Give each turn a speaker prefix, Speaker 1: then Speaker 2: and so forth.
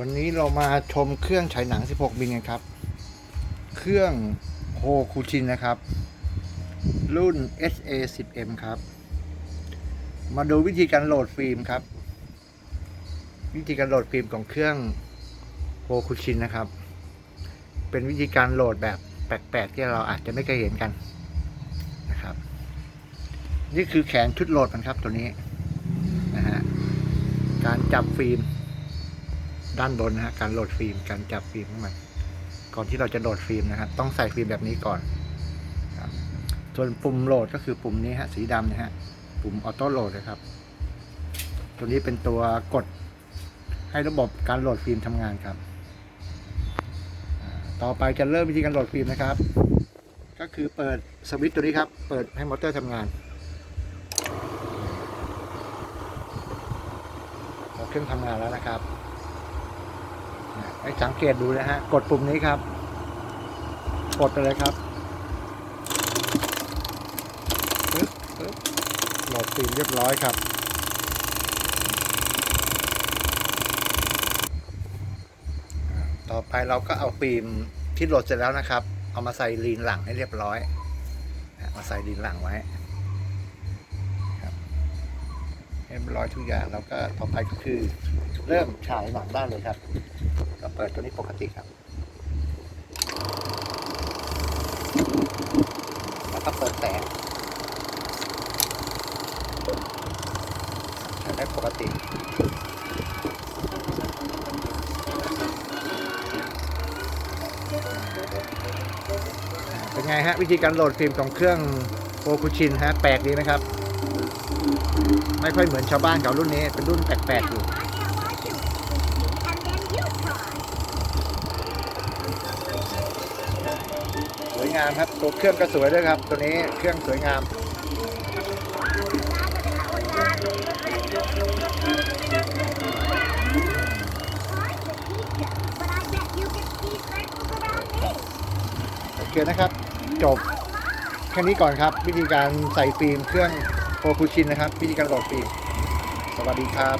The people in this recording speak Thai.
Speaker 1: วันนี้เรามาชมเครื่องฉายหนัง 16 มิลกันครับ เครื่องโฮคูชินนะครับ รุ่น SA 10M ครับ มาดูวิธีการโหลดฟิล์มครับ วิธีการโหลดฟิล์มของเครื่องโฮคูชินนะครับ เป็นวิธีการโหลดแบบแปลกๆที่เราอาจจะไม่เคยเห็นกันนะครับ นี่คือแขนชุดโหลดมันครับตัวนี้นะฮะ การจับฟิล์ม ด้านบนนะฮะการโหลดฟิล์มการจับฟิล์มของมันก่อนที่เราจะโหลดฟิล์มนะครับต้องใส่ฟิล์มแบบนี้ก่อนส่วนปุ่มโหลดก็คือปุ่มนี้ฮะสีดำนะฮะปุ่มออโต้โหลดนะครับ ตัวนี้เป็นตัวกดให้ระบบการโหลดฟิล์มทำงานครับ ต่อไปจะเริ่มวิธีการโหลดฟิล์มนะครับ ก็คือเปิดสวิตช์ตัวนี้ครับ เปิดให้มอเตอร์ทำงานเครื่องทำงานแล้วนะครับ ให้สังเกตดูนะฮะ กดปุ่มนี้ครับ กดไปเลยครับปึ๊บปึ๊บโหลดฟิล์มเรียบร้อยครับ ต่อไปเราก็เอาฟิล์มที่โหลดเสร็จแล้วนะครับ เอามาใส่ลีนหลังให้เรียบร้อย มาใส่ลีนหลังไว้เรียบร้อยทุกอย่างแล้วก็ต่อไปก็คือเริ่มฉายหนังได้เลยครับ เปิดตัวนี้ปกติครับ แล้วก็เปิดแสงใช้ได้ปกติเป็นไงฮะวิธีการโหลดฟิล์มของเครื่องโ o คุชินฮะแปลกดีไหมครับ ไม่ค่อยเหมือนชาวบ้านเขารุ่นนี้ เป็นรุ่นแปลกๆอยู่ งามครับ ตัวเครื่องก็สวยด้วยครับ ตัวนี้เครื่องสวยงาม โอเคนะครับ จบแค่นี้ก่อนครับ วิธีการใส่ฟิล์มเครื่องโ o คุชินนะครับ วิธีการโหลดฟิล์มสวัสดีครับ